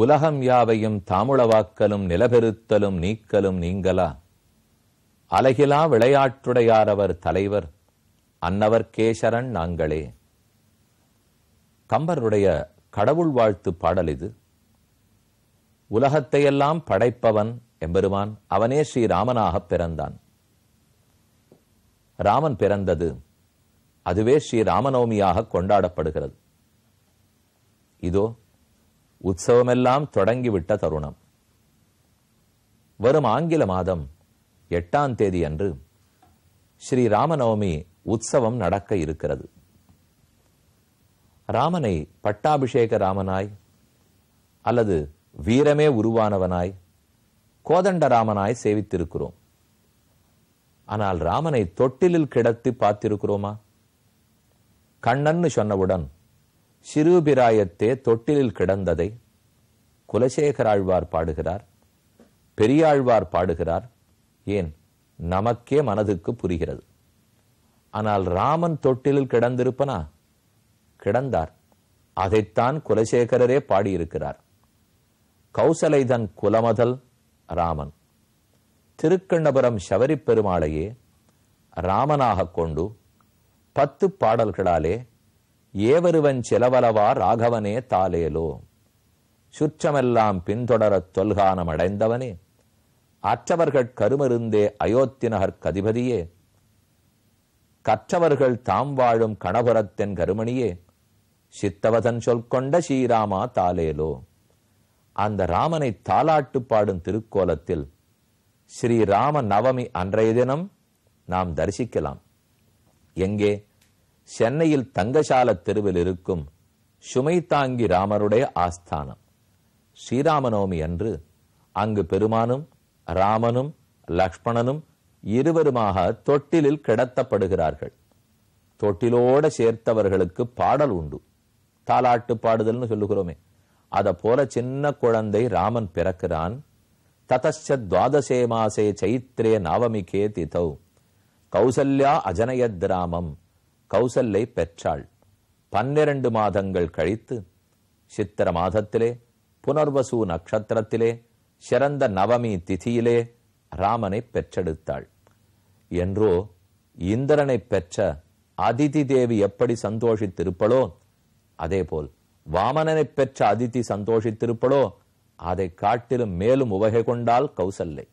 உலகம் யாவையும் தாமுளவாக்கலும் நிலபெருத்தலும் நீக்கலும் நீங்கலா அலகிலா விளையாட்டுடையாரவர் தலைவர் அன்னவர் கேசரன் நாங்களே. கம்பருடைய கடவுள் வாழ்த்து பாடல் இது. உலகத்தையெல்லாம் படைப்பவன் எம்பெருமான் அவனே ஸ்ரீ ராமனாக பிறந்தான். ராமன் பிறந்தது அதுவே ஸ்ரீ ராமநவமியாக கொண்டாடப்படுகிறது. இதோ உற்சவமெல்லாம் தொடங்கிவிட்ட தருணம். வரும் ஆங்கில மாதம் எட்டாம் தேதி அன்று ஸ்ரீ ராமநவமி உற்சவம் நடக்க இருக்கிறது. ராமனை பட்டாபிஷேக ராமனாய் அல்லது வீரமே உருவானவனாய் கோதண்ட ராமனாய் சேவித்திருக்கிறோம். ஆனால் ராமனை தொட்டிலில் கிடத்தி பார்த்திருக்கிறோமா? கண்ணன்னு சொன்னவுடன் சிறுபிராயத்தே தொட்டிலில் கிடந்ததை குலசேகராழ்வார் பாடுகிறார் பெரியாழ்வார் பாடுகிறார். ஏன்? நமக்கே மனதுக்கு புரிகிறது. ஆனால் ராமன் தொட்டிலில் கிடந்திருப்பனா? கிடந்தார். அதைத்தான் குலசேகரரே பாடியிருக்கிறார். கௌசலைதன் குலமதல் ராமன். திருக்கண்ணபுரம் சபரிப்பெருமாளையே ராமனாக கொண்டு பத்து பாடல்களாலே ஏவருவன் செலவலவா ராகவனே தாலேலோ சுற்றமெல்லாம் பின்தொடரத் தொல்கானம் அடைந்தவனே அற்றவர்கள் கருமருந்தே அயோத்தினகர் கதிபதியே? கற்றவர்கள் தாம் வாழும் கணபுரத்தென் கருமணியே? சித்தவதன் சொல் கொண்ட ஸ்ரீராமா தாலேலோ அந்த ராமனை தாலாட்டு பாடும் திருக்கோலத்தில் ஸ்ரீராம நவமி அன்றைய தினம் நாம் தரிசிக்கலாம். எங்கே? சென்னையில் தங்கசால தெருவில் இருக்கும் சுமை தாங்கி ராமருடைய ஆஸ்தானம். ஸ்ரீராமநவமி அன்று அங்கு பெருமானும் ராமனும் லக்ஷ்மணனும் இருவருமாக தொட்டிலில் கிடத்தப்படுகிறார்கள். தொட்டிலோட சேர்த்தவர்களுக்கு பாடல் உண்டு. தாலாட்டு பாடுதல்னு சொல்லுகிறோமே. அதை போல சின்ன குழந்தை ராமன் பிறக்கிறான். ததச்ச துவாதசே மாசே சைத்ரே நவமிகே திதௌ கௌசல்யா அஜனயத் ராமம் கௌசல்லை பெற்றாள். பன்னிரண்டு மாதங்கள் கழித்து சித்திர மாதத்திலே புனர்வசு நட்சத்திரத்திலே சிறந்த நவமி திதியிலே ராமனை பெற்றெடுத்தாள். என்றோ இந்திரனை பெற்ற அதிதி தேவி எப்படி சந்தோஷித்திருப்பளோ அதேபோல் வாமனனை பெற்ற அதிதி சந்தோஷித்திருப்பளோ அதை காட்டிலும் மேலும் உவகை கொண்டால் கௌசல்லை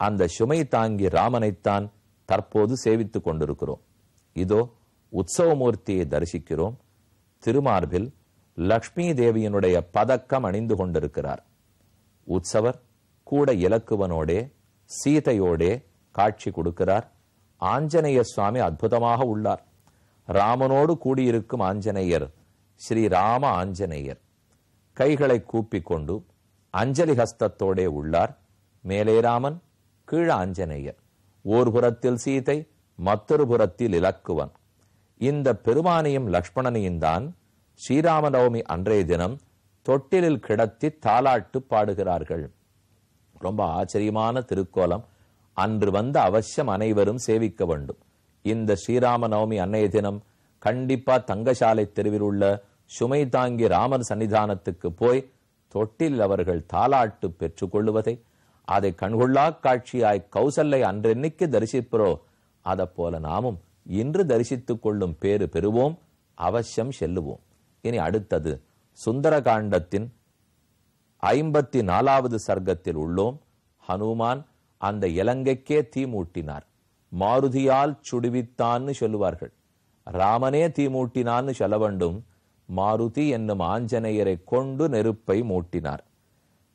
அந்த சுமை தாங்கி ராமனைத்தான் தற்போது சேவித்துக் கொண்டிருக்கிறோம். இதோ உற்சவமூர்த்தியை தரிசிக்கிறோம். திருமார்பில் லக்ஷ்மி தேவியினுடைய பதக்கம் அணிந்து கொண்டிருக்கிறார். உற்சவர் கூட இலக்குவனோடே சீதையோடே காட்சி கொடுக்கிறார். ஆஞ்சநேய சுவாமி அற்புதமாக உள்ளார். ராமனோடு கூடியிருக்கும் ஆஞ்சநேயர் ஸ்ரீ ராம ஆஞ்சநேயர். கைகளை கூப்பிக் கொண்டு அஞ்சலி ஹஸ்தத்தோடே உள்ளார். மேலே ராமன் கீழ ஆஞ்சநேயர். ஓர் புறத்தில் சீதை மற்றொரு புறத்தில் இலக்குவன். இந்த பெருமானையும் லக்ஷ்மணனையும் தான் ஸ்ரீராமநவமி அன்றைய தினம் தொட்டிலில் கிடத்தி தாலாட்டு பாடுகிறார்கள். ரொம்ப ஆச்சரியமான திருக்கோலம். அன்று வந்த அவசியம் அனைவரும் சேவிக்க வேண்டும். இந்த ஸ்ரீராம நவமி அன்னைய தினம் கண்டிப்பா தங்கசாலை தெருவில் உள்ள சுமை தாங்கி ராமர் சன்னிதானத்துக்கு போய் தொட்டில் அவர்கள் தாலாட்டு பெற்றுக்கொள்ளுவதை அதை கண்கொள்ளா காட்சியாய் கௌசல்லை அன்றென்னைக்கு தரிசிப்பரோ அதை போல நாமும் இன்று தரிசித்துக் கொள்ளும் பேறு பெறுவோம் அவசியம் செல்லுவோம். இனி அடுத்தது சுந்தர காண்டத்தின் ஐம்பத்தி நாலாவது சர்க்கத்தில் உள்ளோம். ஹனுமான் அந்த இலங்கைக்கே தீ மூட்டினார். மாருதியால் சுடுவித்தான்னு சொல்லுவார்கள். ராமனே தீ மூட்டினான்னு சொல்ல வேண்டும். மாருதி என்னும் ஆஞ்சநேயரை கொண்டு நெருப்பை மூட்டினார்.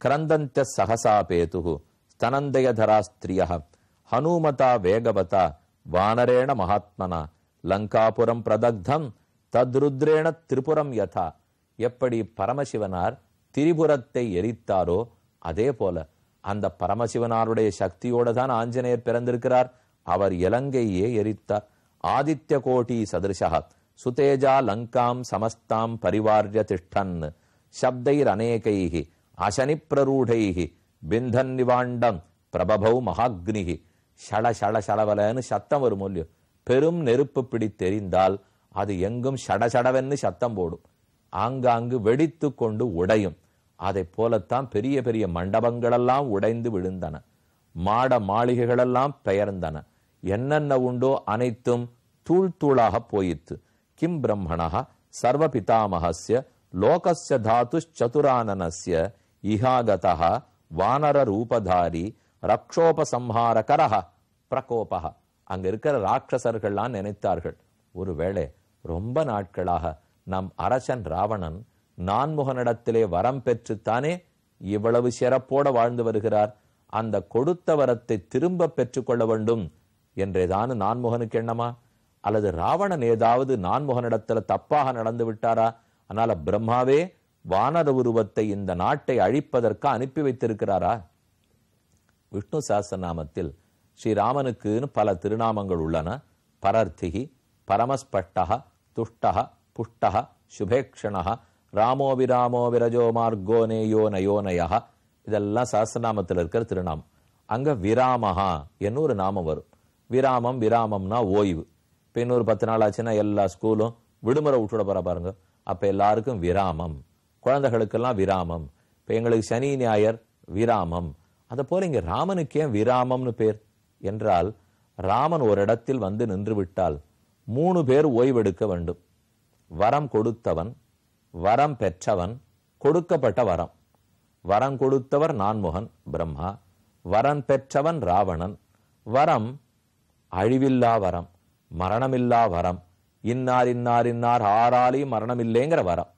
கிரந்தந்த சகசா பேதுகு ஸ்தனந்தயதரா ஸ்திரிய ஹனுமதா வேகவதா வானரேண மகாத்மனா. லங்காபுரம் பிரதக்தம் தத்ருத்ரேண திரிபுரம் யதா. எப்படி பரமசிவனார் திரிபுரத்தை எரித்தாரோ அதே போல அந்த பரமசிவனாருடைய சக்தியோட தான் ஆஞ்சநேயர் பிறந்திருக்கிறார். அவர் இலங்கையே எரித்தார். ஆதித்ய கோட்டி சதிருஷா சுதேஜா லங்காம் சமஸ்தாம் பரிவார்ய திஷ்டன் சப்தைர் அநேகைகி அசனி பிரரூடைஹி பிந்தன் நிவாண்டம் பிரபபௌ மகாக்னிகி ஷட ஷள ஷளவலன்னு சத்தம் வரும் இல்லையோ பெரும் நெருப்பு பிடி தெரிந்தால் அது எங்கும் ஷடஷடவென்னு சத்தம் போடும். ஆங்காங்கு வெடித்து கொண்டு உடையும். அதைப் போலத்தான் பெரிய பெரிய மண்டபங்களெல்லாம் உடைந்து விழுந்தன. மாட மாளிகைகளெல்லாம் பெயர்ந்தன. என்னென்ன உண்டோ அனைத்தும் தூள் தூளாக போயிற்று. கிம் பிரம்மணா சர்வ பிதாமகஸ்ய லோகஸ்ய தாத்து சதுரானனஸ்ய இகாகதா வானர ரூபதாரி ரக்ஷோபசம்ஹாரகரஹ பிரகோபக அங்க இருக்கிற ராட்சசர்கள்லாம் நினைத்தார்கள் ஒருவேளை ரொம்ப நாட்களாக நம் அரசன் ராவணன் நான்முகனிடத்திலே வரம் பெற்றுத்தானே இவ்வளவு சிறப்போட வாழ்ந்து வருகிறார் அந்த கொடுத்த வரத்தை திரும்ப பெற்றுக்கொள்ள வேண்டும் என்றேதான் நான்முகனுக்கு எண்ணமா? அல்லது ராவணன் ஏதாவது நான்முகனிடத்துல தப்பாக நடந்து விட்டாரா? அதனால பிரம்மாவே வானர உருவத்தை இந்த நாட்டை அழிப்பதற்கு அனுப்பி வைத்திருக்கிறாரா? விஷ்ணு சாஸ்திரநாமத்தில் ஸ்ரீராமனுக்குன்னு பல திருநாமங்கள் உள்ளன. பரர்த்திகி பரமஸ்பட்டக துஷ்டக புஷ்டக சுபேக்ஷணக ராமோ விராமோ விரஜோ மார்கோ நேயோ நயோனய இதெல்லாம் சாஸ்திரநாமத்தில் இருக்கிற திருநாமம். அங்கே விராமஹா என்ன ஒரு நாமம் வரும். விராமம் விராமம்னா ஓய்வு. இப்போ இன்னொரு பத்து நாள் ஆச்சுன்னா எல்லா ஸ்கூலும் விடுமுறை விட்டுட போகிற பாருங்க. அப்போ எல்லாருக்கும் விராமம். குழந்தைகளுக்கெல்லாம் விராமம். இப்போ எங்களுக்கு சனி ஞாயர் விராமம். அதை போல இங்க ராமனுக்கு ஏன் விராமம்னு பேர்? என்றால் ராமன் ஒரு இடத்தில் வந்து நின்று விட்டால் மூணு பேர் ஓய்வெடுக்க வேண்டும். வரம் கொடுத்தவன் வரம் பெற்றவன் கொடுக்கப்பட்ட வரம். வரம் கொடுத்தவர் நான்முகன் பிரம்மா. வரம் பெற்றவன் ராவணன். வரம் அழிவில்லா வரம் மரணமில்லா வரம். இன்னார் இன்னார் இன்னார் ஆறாலையும் மரணம் இல்லைங்கிற வரம்.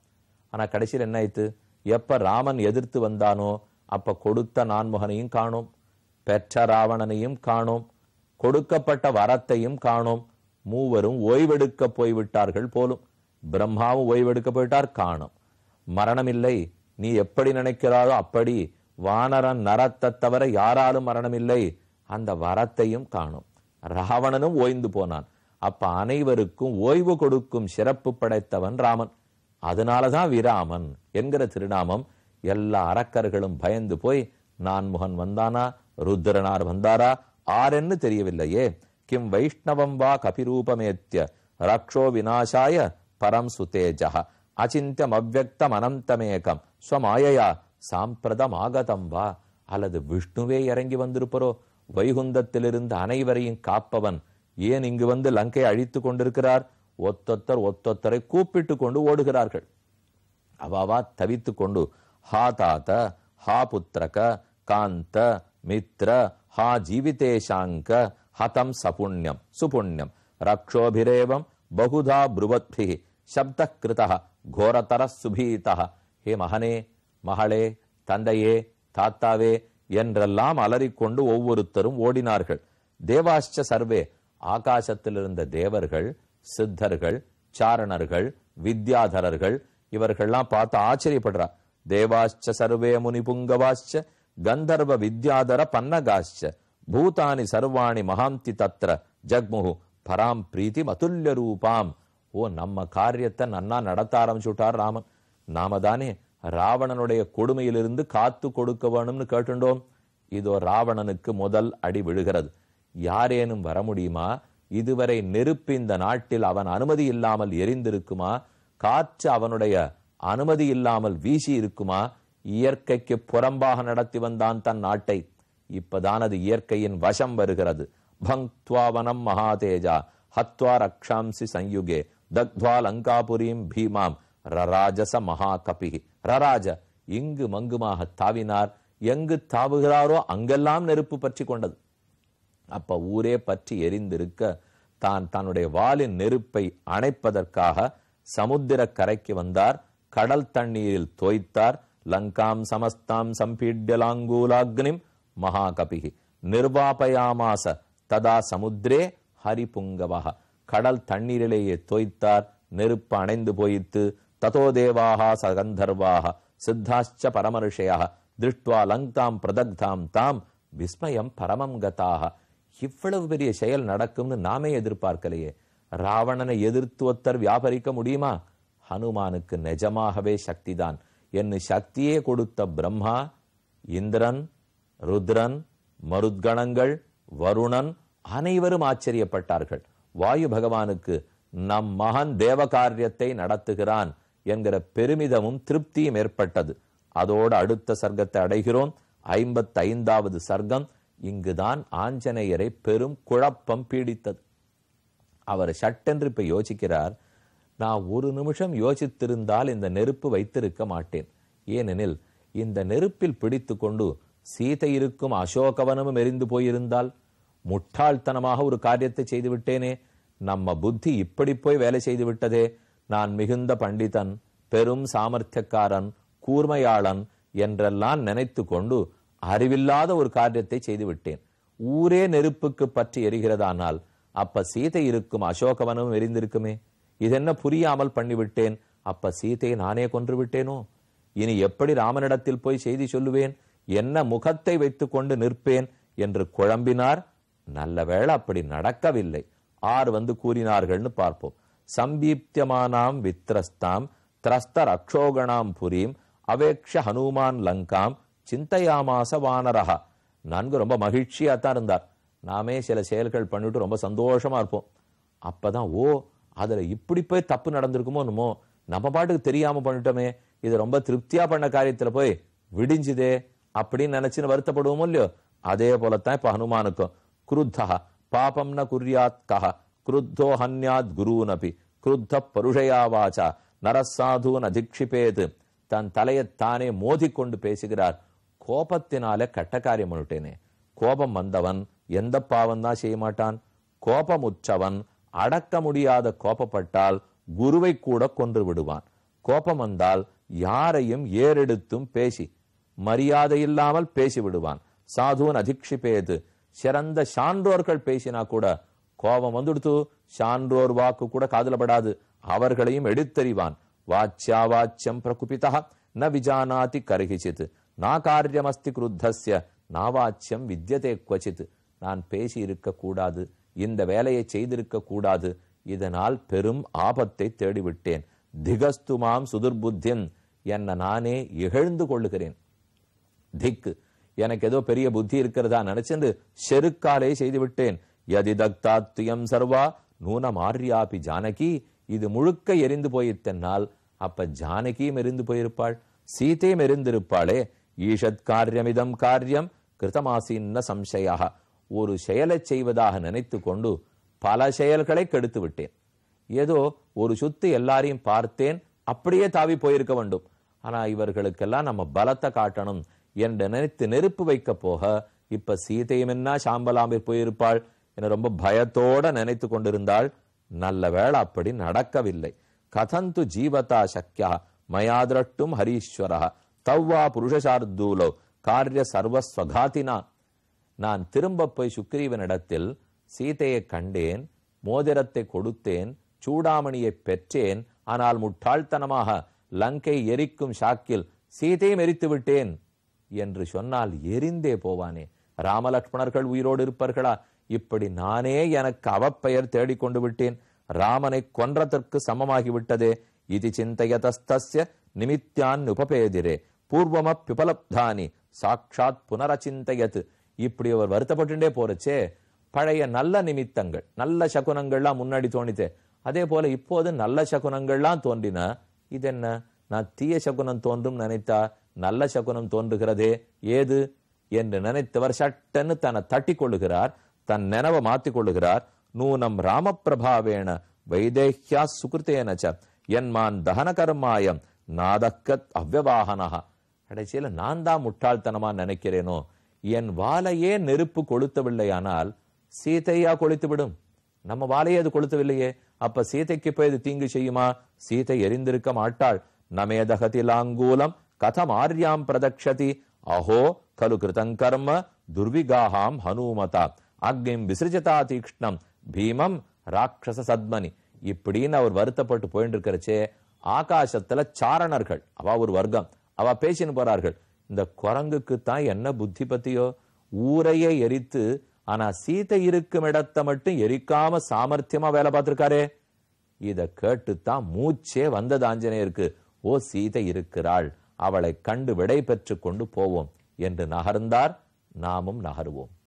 ஆனால் கடைசியில் என்ன ஆயித்து எப்ப ராமன் எதிர்த்து வந்தானோ அப்ப கொடுத்த நான்முகனையும் காணோம். பெற்ற ராவணனையும் காணோம். கொடுக்கப்பட்ட வரத்தையும் காணோம். மூவரும் ஓய்வெடுக்க போய்விட்டார்கள் போலும். பிரம்மாவும் ஓய்வெடுக்க போயிட்டார் காணும். மரணமில்லை. நீ எப்படி நினைக்கிறாயோ அப்படி வானரன் நரத்தை தவிர யாராலும் மரணமில்லை. அந்த வரத்தையும் காணும். ராவணனும் ஓய்ந்து போனான். அப்ப அனைவருக்கும் ஓய்வு கொடுக்கும் சிறப்பு படைத்தவன் ராமன். அதனாலதான் விராமன் என்கிற திருநாமம் எல்லா அரக்கர்களும் பயந்து போய் நான்முகன் வந்தானா? ருத்ரனார் வந்தாரா? ஆரென்னு தெரியவில்லையே. கிம் வைஷ்ணவம் வா கபிரூபமேத்திய ரக்ஷோ விநாசாய பரம் சுதேஜா அச்சிந்தியம் அவ்வக்தம் அனந்தமேகம். ஸ்வமாயையா சாம்பிரதம் ஆகதம் வா. அல்லது விஷ்ணுவே இறங்கி வந்திருப்பரோ? வைகுந்தத்திலிருந்து அனைவரையும் காப்பவன் ஏன் இங்கு வந்து லங்கை அழித்து கொண்டிருக்கிறார்? ஒத்தொத்தர் ஒத்தொத்தரை கூப்பிட்டு கொண்டு ஓடுகிறார்கள். அவாவா தவித்து கொண்டு ஹா தாத்த ஹா புத்திரக காந்த மித்ர ஹா ஜீவிதேஷாங்க ஹதம் சபுண்யம் சுபுண்யம் ரக்ஷோபிரேவம் பகுதா புருவத்பி சப்த கிருத கோரதர சுபீத ஹே மகனே மகளே தந்தையே தாத்தாவே என்றெல்லாம் அலறிக்கொண்டு ஒவ்வொருத்தரும் ஓடினார்கள் தேவாஷ்ட சர்வே ஆகாசத்தில் இருந்த தேவர்கள் சித்தர்கள் சாரணர்கள் வித்யாதரர்கள் இவர்கள்லாம் பார்த்து ஆச்சரியப்படுறா தேவாஷ்ட சர்வே முனி புங்கவாச்ச கந்தர்வ வித்யாதர பன்னகாச்ச பூதானி சர்வாணி மகாந்தி தத்ர ஜக்முகு பராம் பிரீத்தி அதுல்ய ரூபாம். ஓ நம்ம காரியத்தை நன்னா நடத்த ஆரம்பிச்சுட்டார் ராமன். நாம தானே ராவணனுடைய கொடுமையிலிருந்து காத்து கொடுக்க வேணும்னு கேட்டுண்டோம். இதோ ராவணனுக்கு முதல் அடி விழுகிறது. யாரேனும் வர முடியுமா? இதுவரை நெருப்பு இந்த நாட்டில் அவன் அனுமதி இல்லாமல் எரிந்திருக்குமா? காற்று அவனுடைய அனுமதி இல்லாமல் வீசி இருக்குமா? இயற்கைக்கு புறம்பாக நடத்தி வந்தான் தன் நாட்டை. இப்பதான் அது இயற்கையின் வசம் வருகிறது. பங்க்வாவனம் மகாதேஜா. ஹத்வா ரக்ஷாம்சி சயுகே தக்த்வா லங்காபுரியும் பீமாம். ரராஜச மகாகபி. ரராஜ இங்கு மங்குமாக தாவினார். எங்கு தாவுகிறாரோ அங்கெல்லாம் நெருப்பு பற்றி கொண்டது. அப்ப ஊரே பற்றி எரிந்திருக்க தான் தன்னுடைய வாளின் நெருப்பை அணைப்பதற்காக சமுத்திர கரைக்கு வந்தார். கடல் தண்ணீரில் தோய்த்தார். லங்காம் சமஸ்தாம் சம்பீட்யலாங்கூலாக்னிம் மகாகபிகி. நிர்வாபயாமாச ததா சமுத்திரே ஹரிபுங்கவக கடல் தண்ணீரிலேயே தோய்த்தார். நெருப்பு அணைந்து போயித்து ததோ தேவாக சகந்தர்வாக சித்தாச்ச பரமருஷயாக திருஷ்டுவா லங்காம் பிரதக்தாம் தாம் விஸ்மயம் பரமம் கதாக இவ்வளவு பெரிய செயல் நடக்கும்னு நாமே எதிர்பார்க்கலையே. ராவணனை எதிர்த்து ஒத்தர் வியாபரிக்க முடியுமா? ஹனுமானுக்கு நிஜமாகவே சக்திதான். என்று சக்தியே கொடுத்த பிரம்மா இந்திரன் ருத்ரன் மருத்கணங்கள் வருணன் அனைவரும் ஆச்சரியப்பட்டார்கள். வாயு பகவானுக்கு நம் மகன் தேவ காரியத்தை நடத்துகிறான் என்கிற பெருமிதமும் திருப்தியும் ஏற்பட்டது. அதோடு அடுத்த சர்க்கத்தை அடைகிறோம். ஐம்பத்தி ஐந்தாவது சர்க்கம். இங்குதான் ஆஞ்சநேயரை பெரும் குழப்பம் பீடித்தது. அவர் சட்டென்று இப்ப யோசிக்கிறார். நான் ஒரு நிமிஷம் யோசித்திருந்தால் இந்த நெருப்பு வைத்திருக்க மாட்டேன். ஏனெனில் இந்த நெருப்பில் பிடித்து கொண்டு சீதை இருக்கும் அசோகவனமும் எரிந்து போயிருந்தால் முட்டாள்தனமாக ஒரு காரியத்தை செய்து விட்டேனே நம்ம புத்தி இப்படி போய் வேலை செய்து விட்டதே நான் மிகுந்த பண்டிதன் பெரும் சாமர்த்தியக்காரன் கூர்மையாளன் என்றெல்லாம் நினைத்து கொண்டு அறிவில்லாத ஒரு காரியத்தை செய்துவிட்டேன். ஊரே நெருப்புக்கு பற்றி எரிகிறதானால் அப்ப சீதை இருக்கும் அசோகவனமும் எரிந்திருக்குமே. இதென்ன புரியாமல் பண்ணிவிட்டேன்? அப்ப சீதையை நானே கொன்று விட்டேனோ இனி எப்படி ராமனிடத்தில் போய் செய்தி சொல்லுவேன்? என்ன முகத்தை வைத்துக் கொண்டு நிற்பேன்? என்று குழம்பினார். நல்ல வேளை அப்படி நடக்கவில்லை. ஆர் வந்து கூறினார்கள்னு பார்ப்போம். சம்பீப்தியமானாம் வித்ரஸ்தாம் திரஸ்தர் அக்ஷோகணாம் புரீம் அவேக்ஷ ஹனுமான் லங்காம் சிந்தையாமாச வானரஹா. நன்கு ரொம்ப மகிழ்ச்சியாக தான் இருந்தார். நாமே சில செயல்கள் பண்ணிட்டு ரொம்ப சந்தோஷமா இருப்போம். அப்பதான் ஓ அதில் இப்படி போய் தப்பு நடந்திருக்குமோ என்னமோ நம்ம பாட்டுக்கு தெரியாமல் பண்ணிட்டோமே இது ரொம்ப திருப்தியாக பண்ண காரியத்தில் போய் விடிஞ்சுதே அப்படின்னு நினைச்சுன்னு வருத்தப்படுவோமோ இல்லையோ? அதே போலத்தான் இப்போ ஹனுமானுக்கும். குருத்தா பாபம் ந குர்யாத் கஹ குருத்தோ ஹன்யாத் குருனபி குருத்த பருஷயா வாச்சா நரசாதூன் அதிக்ஷிபேது தன் தலையைத்தானே மோதிக்கொண்டு பேசுகிறார். கோபத்தினாலே கட்ட காரியம் பண்ணிட்டேனே. கோபம் வந்தவன் எந்த பாவம் தான் செய்ய மாட்டான். கோபமுற்றவன் அடக்க முடியாத கோபப்பட்டால் குருவை கூட கொன்று விடுவான். கோபம் வந்தால் யாரையும் ஏறெடுத்தும் பேசி மரியாதை இல்லாமல் பேசி விடுவான். சாதுவன் அதிக்ஷிப்பேது சிறந்த சான்றோர்கள் பேசினா கூட கோபம் வந்துடுத்து சான்றோர் வாக்கு கூட காதலப்படாது அவர்களையும் எடுத்தறிவான். வாச்சியா வாச்சியம் பிரகுபிதா ந விஜானாதி கருகிச்சித் நா காரியமஸ்தி குருத்தஸ்ய நாவாச்சியம் வித்யதே குவச்சித் நான் பேசி இருக்க கூடாது. இந்த வேலையை செய்திருக்க கூடாது. இதனால் பெரும் ஆபத்தை தேடிவிட்டேன். திகஸ்துமாம் சுதுர்புத்தின் என்ன நானே இகழ்ந்து கொள்ளுகிறேன். திக்கு எனக்கு ஏதோ பெரிய புத்தி இருக்கிறதா நினைச்சென்று செருக்காலே செய்துவிட்டேன். யதி தக்தாத்யம் சர்வா நூன மாரியாபி ஜானகி இது முழுக்க எரிந்து போயிட்டனால் அப்ப ஜானகியும் எரிந்து போயிருப்பாள். சீதையும் எரிந்திருப்பாளே ஈஷத் காரியமிதம் காரியம் கிருதமாசின்ன சம்சயாக ஒரு செயலை செய்வதாக நினைத்து கொண்டு பல செயல்களை கெடுத்து விட்டேன். ஏதோ ஒரு சுத்து எல்லாரையும் பார்த்தேன் அப்படியே தாவி போயிருக்க வேண்டும். ஆனா இவர்களுக்கெல்லாம் நம்ம பலத்தை காட்டணும் என்று நினைத்து நெருப்பு வைக்க போக இப்ப சீதையும் என்ன சாம்பலாம்பில் போயிருப்பாள் என ரொம்ப பயத்தோட நினைத்து கொண்டிருந்தாள். நல்ல வேளை அப்படி நடக்கவில்லை. கதந்து ஜீவதா சக்கியா மயாதிரட்டும் ஹரீஸ்வரா. தவ்வா புருஷசார்தூலோ காரிய சர்வஸ்வகாத்தினா. நான் திரும்ப போய் சுக்ரீவனிடத்தில் சீதையை கண்டேன் மோதிரத்தை கொடுத்தேன் சூடாமணியை பெற்றேன் ஆனால் முட்டாள்தனமாக லங்கை எரிக்கும் ஷாக்கில் சீதையும் எரித்து விட்டேன் என்று சொன்னால் எரிந்தே போவானே. ராமலக்ஷ்மணர்கள் உயிரோடு இருப்பார்களா? இப்படி நானே எனக்கு அவப்பெயர் தேடிக்கொண்டு விட்டேன். ராமனை கொன்றதற்கு சமமாகி விட்டதே இது சிந்தையதஸ்தஸ்ய நிமித்தியான் உபபேதிரே. பூர்வம பிபலப்தானி. சாட்சாத் புனரச்சிந்தையது. இப்படி அவர் வருத்தப்பட்டுட்டே போறச்சே பழைய நல்ல நிமித்தங்கள் நல்ல சகுனங்கள்லாம் முன்னாடி தோணித்தே. அதே போல இப்போது நல்ல சகுனங்கள்லாம் தோன்றினா இது என்ன நான் தீய சகுனம் தோன்றும் நினைத்தா நல்ல சகுனம் தோன்றுகிறதே ஏது? என்று நினைத்தவர் சட்டன்னு தன்னை தட்டி கொள்ளுகிறார் தன் நினைவை மாத்திக் கொள்ளுகிறார் நூனம் ராமபிரபாவேண வைதேஹ்யா சுகிருத்தேனச்ச ச என்மான் தகன கர்மாயம் நாதக்கத் அவ்வவாகனஹா கடைசியில நான் தான் முட்டாள்தனமா நினைக்கிறேனோ என் வாலையே நெருப்பு கொளுத்தவில்லையானால் சீதையா கொளுத்து விடும் நம்ம வாலையே அது கொளுத்தவில்லையே. அப்ப சீதைக்கு போய் இது தீங்கு செய்யுமா? சீதை எரிந்திருக்க மாட்டாள். நமேதகதிலாங்கூலம் கதம் ஆர்யாம் பிரதக்ஷதி. அஹோ கலு கிருதங் கர்ம துர்விகாஹாம் ஹனுமதா. அக்னிம் விசிருஜதா தீக்ஷ்ணம். பீமம் ராட்சச சத்மனி. இப்படின்னு அவர் வருத்தப்பட்டு போயிட்டு இருக்கிறச்சே ஆகாசத்துல சாரணர்கள். அவ ஒரு வர்க்கம். அவ பேசின்னு போறார்கள். இந்த குரங்குக்கு தான் என்ன புத்தி பத்தியோ? ஊரையே எரித்து ஆனா சீதை இருக்கும் இடத்தை மட்டும் எரிக்காம சாமர்த்தியமா வேலை பார்த்திருக்காரே. இத கேட்டுத்தான் மூச்சே வந்தது ஆஞ்சநேயருக்கு. ஓ சீதை இருக்கிறாள். அவளை கண்டு விடை பெற்று கொண்டு போவோம். என்று நகர்ந்தார் நாமும் நகருவோம்.